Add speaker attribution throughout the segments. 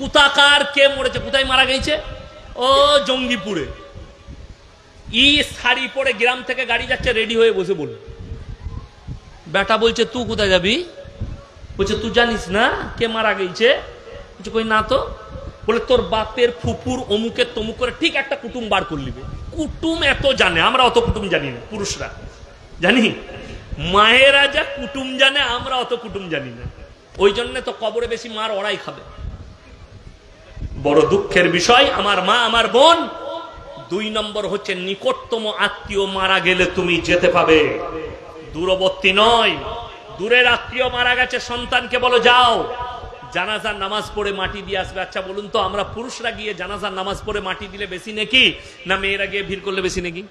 Speaker 1: কুতাকার কে মরেছে? কোথায় মারা গেছে? ও জঙ্গিপুরে। ই শাড়ি পরে গ্রাম থেকে গাড়ি যাচ্ছে, রেডি হয়ে বসে বলল। বেটা বলছে তুই কোথায় যাবি? বলছে তুই জানিস না কে মারা গেছে? বলছে, কই না তো। বলে, তোর বাপের ফুপুর অমুকের তমুক করে ঠিক একটা কুটুম বার করলিবে কুটুম এত জানে, আমরা অত কুটুম জানি না, পুরুষরা। জানি? মায়েরা যা কুটুম জানে, আমরা অত কুটুম জানি না। ওই জন্য তো কবরে বেশি মার ওরাই খাবে। বড় দুঃখের বিষয়, আমার মা, আমার বোন, দুই নম্বর হচ্ছে নিকটতম আত্মীয় মারা গেলে তুমি যেতে পাবে। দূরবর্তী নয়। দূরের আত্মীয় মারা গেছে, সন্তানকে বলো, যাও। জানাজার নামাজ পড়ে মাটি দিয়ে আসবে। আচ্ছা বলুন তো, আমরা পুরুষরা গিয়ে জানাজার নামাজ পড়ে মাটি দিলে বেশি নাকি? না মেয়েরা গিয়ে ভিড় করলে বেশি নাকি?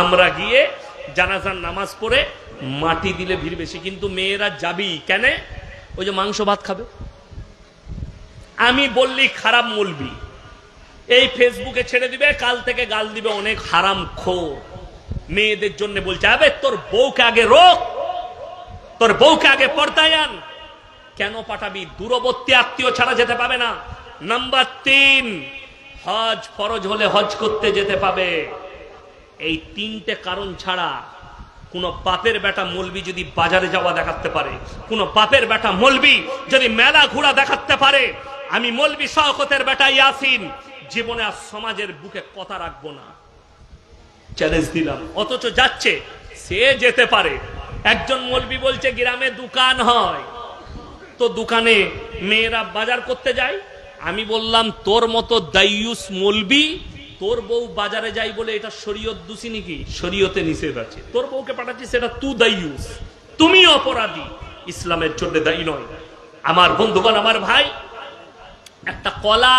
Speaker 1: আমরা গিয়ে জানাজার নামাজ পড়ে মাটি দিলে ভিড় বেশি, কিন্তু মেয়েরা যাবি কেন? ওই যে মাংস ভাত খাবে। আমি বললি খারাপ মলবি এই ফেসবুকে ছেড়ে দিবে, কাল থেকে গাল দিবে অনেক হারাম খো মেয়েদের জন্য বলছে, আবে, তোর বউকে আগে রোক তোর বউকে আগে পর্দায় কেন পাঠাবি? দূরবর্তী আত্মীয় ছাড়া যেতে পাবে না। নাম্বার তিন, হজ ফরজ হলে হজ করতে যেতে পাবে। এই তিনটে কারণ ছাড়া কোন পাপের বেটা মলবি যদি বাজারে যাওয়া দেখাতে পারে, কোন পাপের বেটা মলবি যদি মেলা ঘোরা দেখাতে পারে আমি মলবি শওকতের বেটা ইয়াসিন। জীবনে আর সমাজের বুকে কথা রাখব না। চ্যালেঞ্জ দিলাম। অথচ যাচ্ছে, সে যেতে পারে। একজন মলবি বলছে, গ্রামে দোকান হয়। তো দোকানে মেয়েরা বাজার করতে যায়। আমি বললাম, তোর মতো দাইয়ুস মলবি, তোর বউ বাজারে যাই বলে এটা শরীয়ত দূষি নাকি? শরীয়তে নিষেধ আছে। তোর বউকে পাঠাচ্ছি, সেটা তু দাইয়ুস তুমি অপরাধী। ইসলামের জন্য দায়ী নয়। আমার বন্ধুগণ, আমার ভাই একটা কলা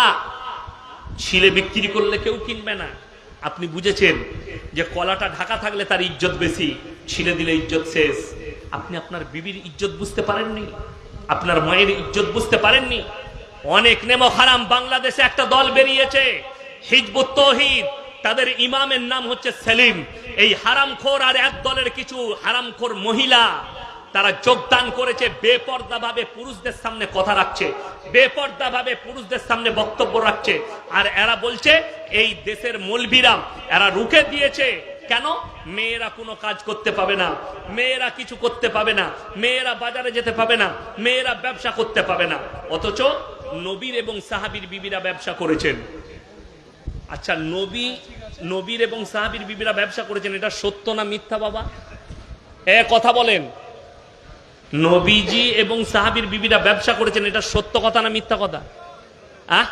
Speaker 1: ছিলে বিক্রি করলে কেউ কিনবে না। আপনি বুঝেছেন যে কলাটা ঢাকা থাকলে তার ইজ্জত বেশি, ছিলে দিলে ইজ্জত শেষ। আপনি আপনার বিবির ইজ্জত বুঝতে পারেননি? আপনার মায়ের ইজ্জত বুঝতে পারেননি? অনেক নেমো হারাম বাংলাদেশে একটা দল বেরিয়েছে, হিজবুত তৌহিদ। তাদের ইমামের নাম হচ্ছে সেলিম। এই হারামখোর আর এক দলের কিছু হারামখোর মহিলা তারা যোগদান করেছে বেপর্দা ভাবে পুরুষদের সামনে কথা রাখছে বেপর্দা ভাবে পুরুষদের সামনে বক্তব্য রাখছে। আর এরা বলছে, এই দেশের মলবিরা এরা রুখে দিয়েছে। কেন? মেয়েরা কোনো কাজ করতে পাবে না। মেয়েরা কিছু করতে পাবে না। মেয়েরা বাজারে যেতে পাবে না। মেয়েরা ব্যবসা করতে পাবে না। অথচ নবীর এবং সাহাবির বিবিরা ব্যবসা করেছেন। আচ্ছা নবী, নবীর এবং সাহাবির বিবিরা ব্যবসা করেছেন, এটা সত্য না মিথ্যা বাবা? এ, কথা বলেন। নবীজি এবং সাহাবির বিবিরা ব্যবসা করেছেন, এটা সত্য কথা না মিথ্যা কথা? আহ?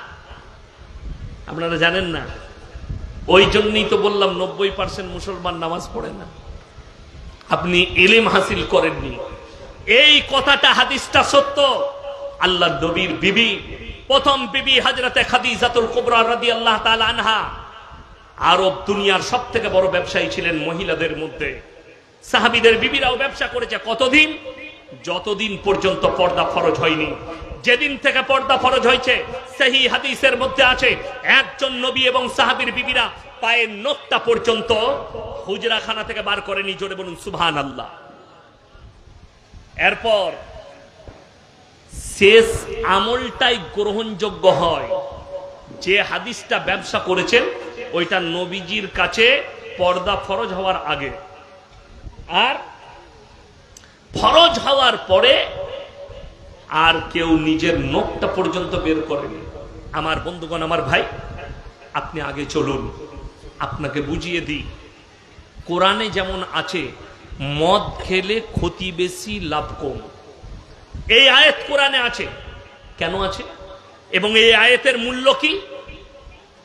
Speaker 1: আপনারা জানেন না? ওই জন্যই তো বললাম, নব্বই পার্সেন্ট মুসলমান নামাজ পড়ে না। আপনি এলিম হাসিল করেননি। এই কথাটা, হাদিসটা সত্য। আল্লাহ নবীর বিবি, প্রথম বিবি হাজরাতে খাদিজাতুল কুবরা রাদিয়াল্লাহু তাআলা আনহা। আরব দুনিয়ার সব থেকে বড় ব্যবসায়ী ছিলেন মহিলাদের মধ্যে। সাহাবিদের বিবিরাও ব্যবসা করেছে। কতদিন? যতদিন পর্যন্ত পর্দা ফরজ হয়নি, যেদিন থেকে পর্দা ফরজ হয়েছে, সেই হাদিসের মধ্যে আছে, একজন নবী এবং সাহাবির বিবিরা পায়ের নখটা পর্যন্ত হুজরাখানা থেকে বার করেনি, জোরে বলুন সুবহান আল্লাহ এরপর শেষ আমলটাই গ্রহণযোগ্য হয়। যে হাদিসটা ব্যবসা করেছেন, ওইটা নবীজির কাছে পর্দা ফরজ হওয়ার আগে। আর ফরজ হওয়ার পরে আর কেউ নিজের নখটা পর্যন্ত বের করেনি। আমার বন্ধুগণ, আমার ভাই, আপনি আগে চলুন, আপনাকে বুঝিয়ে দিই। কোরআনে যেমন আছে, মদ খেলে ক্ষতি বেশি, লাভ কম। এই আয়াত কোরআনে আছে। কেন আছে? এবং এই আয়াতের মূল্য কি?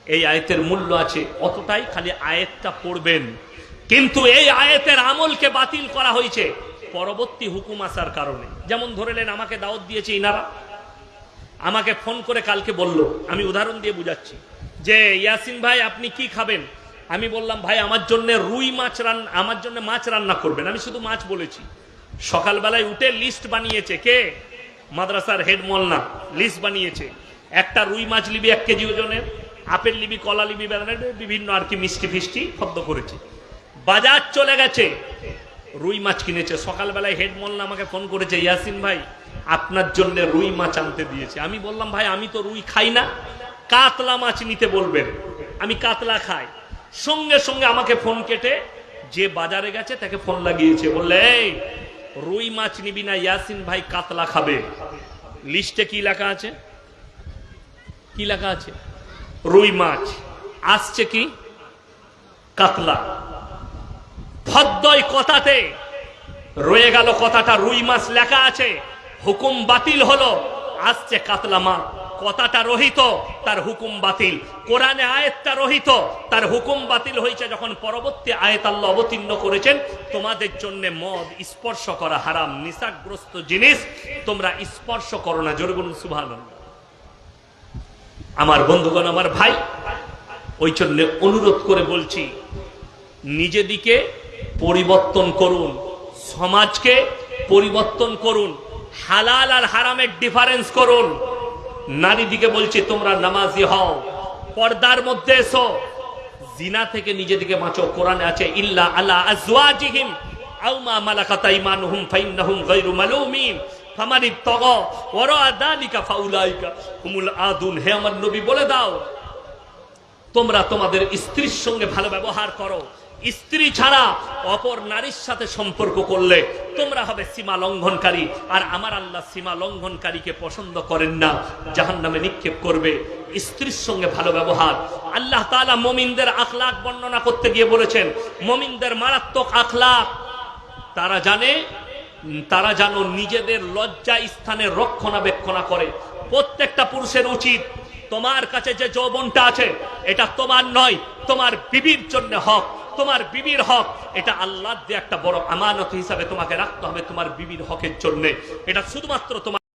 Speaker 1: এই আয়াতের মূল্য আছে, অতটাই খালি আয়াতটা পড়বেন। কিন্তু এই আয়াতের আমলকে বাতিল করা হয়েছে। পরবর্তী হুকুম আসার কারণে। যেমন ধরে নেন আমাকে দাওয়াত দিয়েছে ইনারা। আমাকে ফোন করে কালকে বলল। আমি উদাহরণ দিয়ে বুঝাচ্ছি। যে, ইয়াসিন ভাই, আপনি কি খাবেন? আমি বললাম, ভাই, আমার জন্য রুই মাছ রান্না আমার জন্য মাছ রান্না করবেন। আমি শুধু মাছ বলেছি। সকালবেলায় উঠে লিস্ট বানিয়েছে কে? মাদ্রাসার হেড মোল্লা লিস্ট বানিয়েছে। একটা রুই মাছ লিবি এক কেজি ওজনের, আপেল লিবি, কলা লিবি, বিভিন্ন আর কি মিষ্টি ফিষ্টি ফদ্দ করেছে। বাজার চলে গেছে। রুই মাছ কিনেছে। সকালবেলায় হেড মোল্লা আমাকে ফোন করেছে ইয়াসিন ভাই আপনার জন্য রুই মাছ আনতে দিয়েছে। আমি বললাম ভাই আমি তো রুই খাই না কাতলা মাছ নিতে বলবেন আমি কাতলা খাই। সঙ্গে সঙ্গে আমাকে ফোন কেটে যে বাজারে গেছে তাকে ফোন লাগিয়েছে। বললে "এই, রুই মাছ নিবি না ইয়াসিন ভাই কাতলা খাবে। লিস্টে কি লেখা আছে? কি লেখা আছে? রুই মাছ। আসছে কি? কাতলা। ভদ্রই কথাতে রয়ে গেল কথাটা রুই মাছ লেখা আছে। হুকুম বাতিল হলো, আসছে কাতলা মাছ কথাটা রহিত, তার হুকুম বাতিল। কোরআনে আয়াতটা রহিত, তার হুকুম বাতিল হয়েছে যখন পরবর্তী আয়াত আল্লাহ অবতীর্ণ করেছেন। তোমাদের জন্য মদ স্পর্শ করা হারাম, নিশাগ্রস্ত জিনিস। তোমরা স্পর্শ করো না, জোরে বলুন, সুবহানাল্লাহ। আমার বন্ধুগণ, আমার ভাই, ওই জন্য অনুরোধ করে বলছি, নিজেদিকে পরিবর্তন করুন। সমাজকে পরিবর্তন করুন। হালাল আর হারামের ডিফারেন্স করুন। নারী দিকে বলছি, তোমরা নামাজি হও। পর্দার মধ্যে এসো। জিনা থেকে নিজেদিকে বাঁচো কোরআনে আছে, ইল্লা আলা আজওয়াজিহিম, আও মা মালাকাত আইমানুহুম, ফাইন্নাহুম গায়রু মালুমিন, ফামান ইত্তাগা ওয়ারা যালিকা ফাউলাইকা হুমুল আদুন। হে আমার নবী, বলে দাও। তোমরা তোমাদের স্ত্রীর সঙ্গে ভালো ব্যবহার করো। স্ত্রী ছাড়া অপর নারীর সাথে সম্পর্ক করলে তোমরা হবে সীমা লঙ্ঘনকারী। আর আমার আল্লাহ সীমা লঙ্ঘনকারীকে পছন্দ করেন না জাহান নামে নিক্ষেপ করবে। স্ত্রীর সঙ্গে ভালো ব্যবহার। আল্লাহ তাআলা মমিনদের আখলাক বর্ণনা করতে গিয়ে বলেছেন, মমিনদের মারাত্মক আখলাক। তারা জানে, তারা যেন নিজেদের লজ্জা স্থানে রক্ষণাবেক্ষণা করে। প্রত্যেকটা পুরুষের উচিত, তোমার কাছে যে যৌবনটা আছে, এটা তোমার নয়, তোমার বিবির জন্য হক। তোমার বিবির হক, এটা আল্লাহ দিয়ে একটা বড় আমানত হিসাবে তোমাকে রাখতে হবে তোমার বিবির হকের জন্য। এটা শুধুমাত্র তোমার